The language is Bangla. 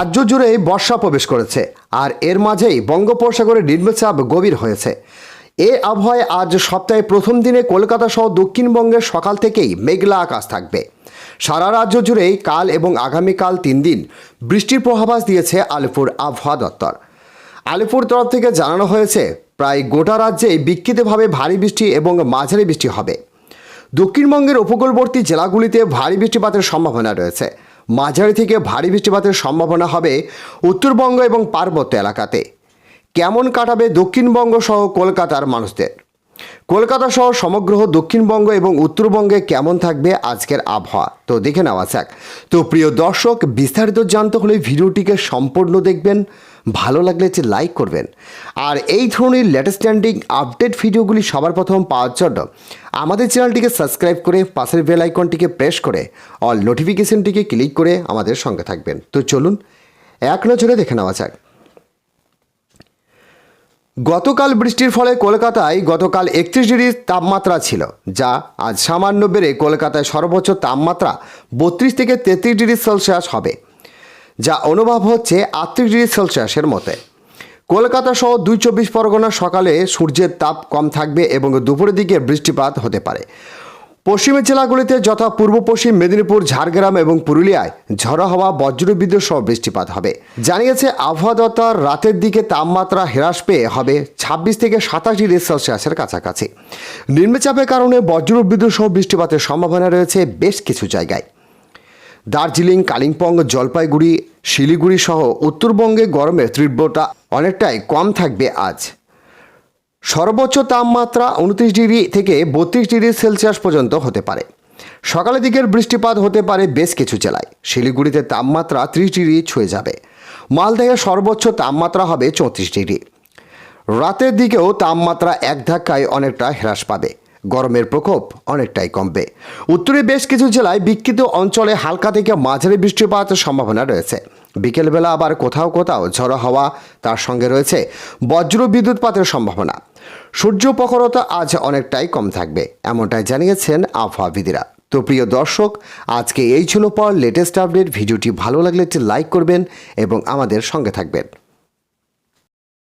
রাজ্য জুড়ে বর্ষা প্রবেশ করেছে, আর এর মাঝেই বঙ্গোপসাগরে নিম্নচাপ গভীর হয়েছে। এ আবহাওয়ায় আজ সপ্তাহে প্রথম দিনে কলকাতা সহ দক্ষিণবঙ্গের সকাল থেকেই মেঘলা আকাশ থাকবে। সারা রাজ্য জুড়েই কাল এবং আগামীকাল তিন দিন বৃষ্টির পূর্বাভাস দিয়েছে আলিপুর আবহাওয়া দপ্তর। আলিপুর তরফ থেকে জানানো হয়েছে, প্রায় গোটা রাজ্যেই বিক্ষিতভাবে ভারী বৃষ্টি এবং মাঝারি বৃষ্টি হবে। দক্ষিণবঙ্গের উপকূলবর্তী জেলাগুলিতে ভারী বৃষ্টিপাতের সম্ভাবনা রয়েছে। মাঝারি থেকে ভারী বৃষ্টিপাতের সম্ভাবনা হবে উত্তরবঙ্গ এবং পার্বত্য এলাকাতে। কেমন কাটাবে দক্ষিণবঙ্গ সহ কলকাতার মানুষদের? কলকাতা সহ সমগ্র দক্ষিণবঙ্গ এবং উত্তরবঙ্গে কেমন থাকবে আজকের আবহাওয়া? তো দেখে নেওয়া যাক। তো প্রিয় দর্শক, বিস্তারিত জানতে হলে ভিডিওটিকে সম্পূর্ণ দেখবেন। ভালো লাগলে যে লাইক করবেন। আর এই ধরনের লেটেস্ট স্ট্যান্ডিং আপডেট ভিডিওগুলি সবার প্রথম পাওয়ার জন্য আমাদের চ্যানেলটিকে সাবস্ক্রাইব করে পাশের বেল আইকনটিকে প্রেস করে অল নোটিফিকেশনটিকে ক্লিক করে আমাদের সঙ্গে থাকবেন। তো চলুন, এক নজরে দেখে নেওয়া যাক। গতকাল বৃষ্টির ফলে কলকাতায় গতকাল একত্রিশ ডিগ্রি তাপমাত্রা ছিল, যা আজ সামান্য বেড়ে কলকাতায় সর্বোচ্চ তাপমাত্রা বত্রিশ থেকে তেত্রিশ ডিগ্রি সেলসিয়াস হবে। যা অনুভব হচ্ছে আটত্রিশ ডিগ্রি সেলসিয়াসের মতে। কলকাতা সহ দুই চব্বিশ পরগনা সকালে সূর্যের তাপ কম থাকবে এবং দুপুরের দিকে বৃষ্টিপাত হতে পারে। পশ্চিমের জেলাগুলিতে যথা পূর্ব পশ্চিম মেদিনীপুর, ঝাড়গ্রাম এবং পুরুলিয়ায় ঝড়ো হওয়া, বজ্রবিদ্যুৎ সহ বৃষ্টিপাত হবে। জানিয়েছে আবহাওয়া দপ্তর, রাতের দিকে তাপমাত্রা হ্রাস পেয়ে হবে ছাব্বিশ থেকে সাতাশ ডিগ্রি সেলসিয়াসের কাছাকাছি। নিম্নচাপের কারণে বজ্রবিদ্যুৎ সহ বৃষ্টিপাতের সম্ভাবনা রয়েছে বেশ কিছু জায়গায়। দার্জিলিং, কালিম্পং, জলপাইগুড়ি, শিলিগুড়ি সহ উত্তরবঙ্গে গরমের তীব্রতা অনেকটাই কম থাকবে আজ। সর্বোচ্চ তাপমাত্রা উনত্রিশ ডিগ্রি থেকে বত্রিশ ডিগ্রি সেলসিয়াস পর্যন্ত হতে পারে। সকালের দিকের বৃষ্টিপাত হতে পারে বেশ কিছু জেলায়। শিলিগুড়িতে তাপমাত্রা ত্রিশ ডিগ্রি ছুঁয়ে যাবে। মালদহে সর্বোচ্চ তাপমাত্রা হবে চৌত্রিশ ডিগ্রি। রাতের দিকেও তাপমাত্রা এক ধাক্কায় অনেকটা হ্রাস পাবে। গরমের প্রকোপ অনেকটাই কমবে। উত্তরে বেশ কিছু জেলায় বিক্ষিপ্ত অঞ্চলে হালকা থেকে মাঝারি বৃষ্টিপাতের সম্ভাবনা রয়েছে। বিকেলবেলা আবার কোথাও কোথাও ঝড়ো হাওয়া তার সঙ্গে রয়েছে বজ্র বিদ্যুৎপাতের সম্ভাবনা। সূর্য প্রখরতা আজ অনেকটাই কম থাকবে, এমনটাই জানিয়েছেন আবহাওয়াবিদিরা। তো প্রিয় দর্শক, আজকে এই ছিল পর লেটেস্ট আপডেট ভিডিওটি ভালো লাগলে একটি লাইক করবেন এবং আমাদের সঙ্গে থাকবেন।